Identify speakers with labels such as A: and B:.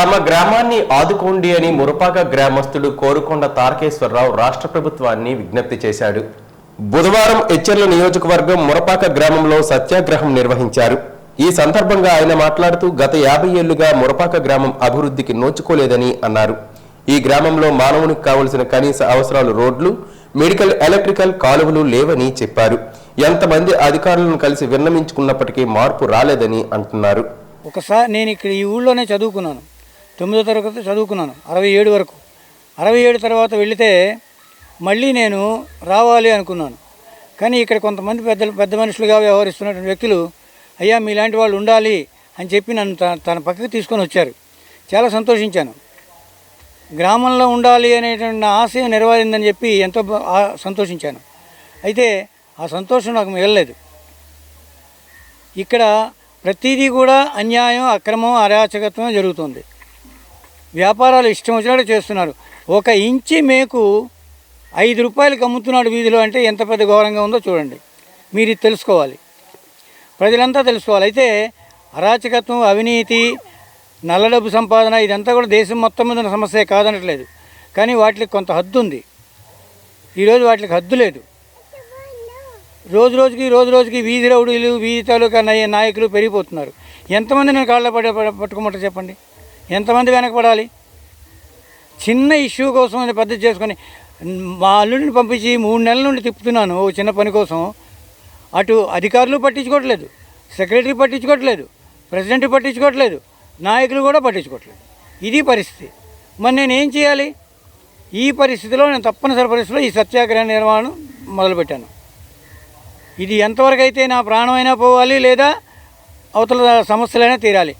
A: తమ గ్రామాన్ని ఆదుకోండి అని మురపాక గ్రామస్తుడు కోరుకొండ తారకేశ్వరరావు రాష్ట్ర ప్రభుత్వాన్ని విజ్ఞప్తి చేశాడు. బుధవారం ఎచ్చెర్ల నియోజకవర్గం మురపాక గ్రామంలో సత్యాగ్రహం నిర్వహించారు. ఈ సందర్భంగా ఆయన మాట్లాడుతూ గత యాభై ఏళ్ళుగా మురపాక గ్రామం అభివృద్ధికి నోచుకోలేదని అన్నారు. ఈ గ్రామంలో మానవునికి కావలసిన కనీస అవసరాలు రోడ్లు మెడికల్ ఎలక్ట్రికల్ కాలువలు లేవని చెప్పారు. ఎంతమంది అధికారులను కలిసి విన్నమించుకున్నప్పటికీ మార్పు రాలేదని అంటున్నారు.
B: ఒకసారి నేను ఇక్కడ ఈ ఊళ్ళోనే చదువుకున్నాను. తొమ్మిదో తరగతి చదువుకున్నాను అరవై ఏడు వరకు. అరవై ఏడు తర్వాత వెళితే మళ్ళీ నేను రావాలి అనుకున్నాను. కానీ ఇక్కడ కొంతమంది పెద్ద పెద్ద మనుషులుగా వ్యవహరిస్తున్నటువంటి వ్యక్తులు అయ్యా మీలాంటి వాళ్ళు ఉండాలి అని చెప్పి నన్ను తన తన పక్కకి తీసుకొని వచ్చారు. చాలా సంతోషించాను. గ్రామంలో ఉండాలి అనేటువంటి నా ఆశయం నెరవేరిందని చెప్పి ఎంతో సంతోషించాను. అయితే ఆ సంతోషం నాకు మిగలలేదు. ఇక్కడ ప్రతిదీ కూడా అన్యాయం అక్రమం అరాచకత్వం జరుగుతుంది. వ్యాపారాలు ఇష్టం వచ్చినట్టు చేస్తున్నారు. ఒక ఇంచి మేకు ఐదు రూపాయలకి అమ్ముతున్నాడు వీధిలో అంటే ఎంత పెద్ద ఘోరంగా ఉందో చూడండి. మీరు ఇది తెలుసుకోవాలి. ప్రజలంతా తెలుసుకోవాలి. అయితే అరాచకత్వం అవినీతి నల్ల డబ్బు సంపాదన ఇదంతా కూడా దేశం మొత్తం మీద ఉన్న సమస్య కాదనట్లేదు. కానీ వాటికి కొంత హద్దు ఉంది. ఈరోజు వాటికి హద్దు లేదు. రోజు రోజుకి రోజు రోజుకి వీధి రౌడీలు వీధి తాలూకా నాయకులు పెరిగిపోతున్నారు. ఎంతమంది నేను కాళ్ళ పడి పట్టుకోమంటారు చెప్పండి? ఎంతమంది వెనకపడాలి చిన్న ఇష్యూ కోసం అని పద్ధతి చేసుకొని మా అల్లుడిని పంపించి మూడు నెలల నుండి తిప్పుతున్నాను ఓ చిన్న పని కోసం. అటు అధికారులు పట్టించుకోవట్లేదు సెక్రటరీ పట్టించుకోవట్లేదు ప్రెసిడెంట్ పట్టించుకోవట్లేదు నాయకులు కూడా పట్టించుకోవట్లేదు. ఇది పరిస్థితి. మరి నేను ఏం చేయాలి? ఈ పరిస్థితిలో నేను తప్పనిసరి పరిస్థితిలో ఈ సత్యాగ్రహ నిర్మాణం మొదలుపెట్టాను. ఇది ఎంతవరకు అయితే నా ప్రాణమైనా పోవాలి లేదా అవతల సమస్యలైనా తీరాలి.